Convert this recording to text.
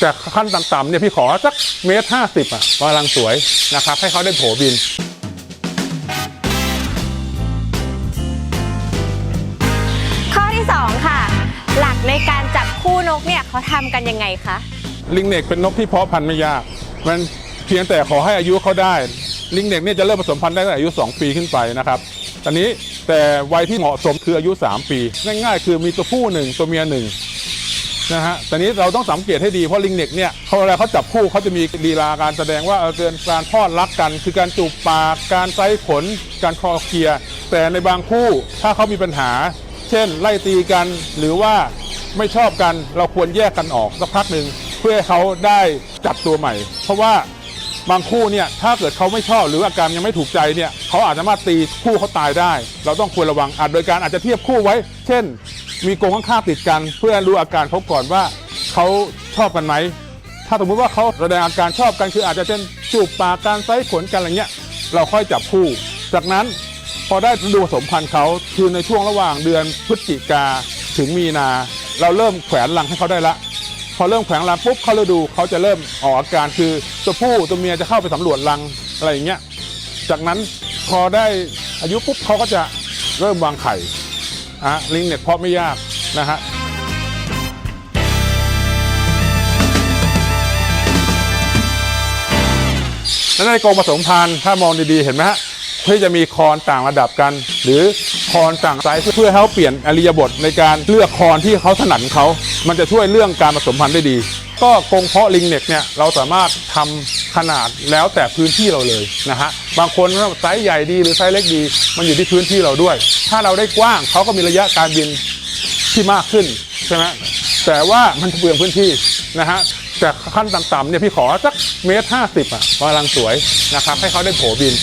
แต่ขั้นต่ำๆเนี่ยพี่ขอสักเมตรห้าสิบอะกำลังสวยนะครับ ให้เขาได้โผบินข้อที่ 2 ค่ะ หลักในการจับคู่นกเนี่ยเขาทำกันยังไงคะ ลิงเน็กเป็นนกที่เพาะพันธุ์ไม่ยาก มันเพียงแต่ขอให้อายุเขาได้ ลิงเน็กเนี่ยจะเริ่มผสมพันธุ์ได้ตั้งแต่อายุ 2 ปีขึ้นไปนะครับตอนนี้แต่วัยที่เหมาะสมคืออายุ 3 ปี ง่ายๆ คือมีตัวผู้หนึ่งตัวเมียหนึ่ง นะฮะตอนนี้เราต้องสังเกตให้ดีเพราะลิงเน็กเนี่ยเขาเวลาเขาจับคู่เขาจะมีลีลาการแสดงว่าเออเกินการพอดรักกัน คือการจูบปากการไซขนการคอเคลียร์แต่ในบางคู่ถ้าเขามีปัญหา เช่น ไล่ตีกันหรือว่าไม่ชอบกันเราควรแยกกันออกสักพักหนึ่งเพื่อให้เขาได้จับตัวใหม่ เพราะว่าบางคู่เนี่ยถ้าเกิดเขาไม่ชอบหรืออาการยังไม่ถูกใจเนี่ยเขาอาจจะมาตีคู่เขาตายได้ เราต้องควรระวังอาจโดยการอาจจะเทียบคู่ไว้ เช่น มีกรงข้างๆติดกัน เพื่อรู้อาการเขาก่อนว่าเขาชอบกันไหม ถ้าสมมติว่าเขาแสดงอาการชอบกันคืออาจจะเป็นจูบปากการไซขนกันอะไรเงี้ย เราค่อยจับคู่ จากนั้นพอได้ดูผสมพันธุ์เขาคือในช่วงระหว่างเดือนพฤศจิกาถึงมีนา เราเริ่มแขวนรังให้เขาได้ละ พอเริ่มแขวนรังปุ๊บเขาฤดูเขาจะเริ่มออกอาการคือตัวผู้ตัวเมียจะเข้าไปสำรวจรังอะไรอย่างเงี้ย จากนั้นพอได้อายุปุ๊บเขาก็จะเริ่มวางไข่ อะลิงเนี่ยเพาะไม่ยากนะฮะแล้วในกรงผสมพันธุ์ถ้ามองดีๆ เห็นไหมฮะที่จะมีคอนต่างระดับกัน หรือคอนต่างไซส์เพื่อให้เขาเปลี่ยนอริยบทในการเลือกคอนที่เขาถนัดเขา มันจะช่วยเรื่องการผสมพันธุ์ได้ดี ก็กรงเพาะลิงเน็กเนี่ยเราสามารถทำ ขนาดแล้วแต่พื้นที่เราเลยนะฮะบางคนไซส์ใหญ่ดีหรือไซส์เล็กดี มันอยู่ที่พื้นที่เราด้วย ถ้าเราได้กว้างเขาก็มีระยะการบินที่มากขึ้นใช่ไหมแต่ว่ามันเปลืองพื้นที่นะฮะแต่ขั้นต่ำๆเนี่ยพี่ขอสักเมตรห้าสิบอะกำลังสวยนะครับให้เขาได้โผบิน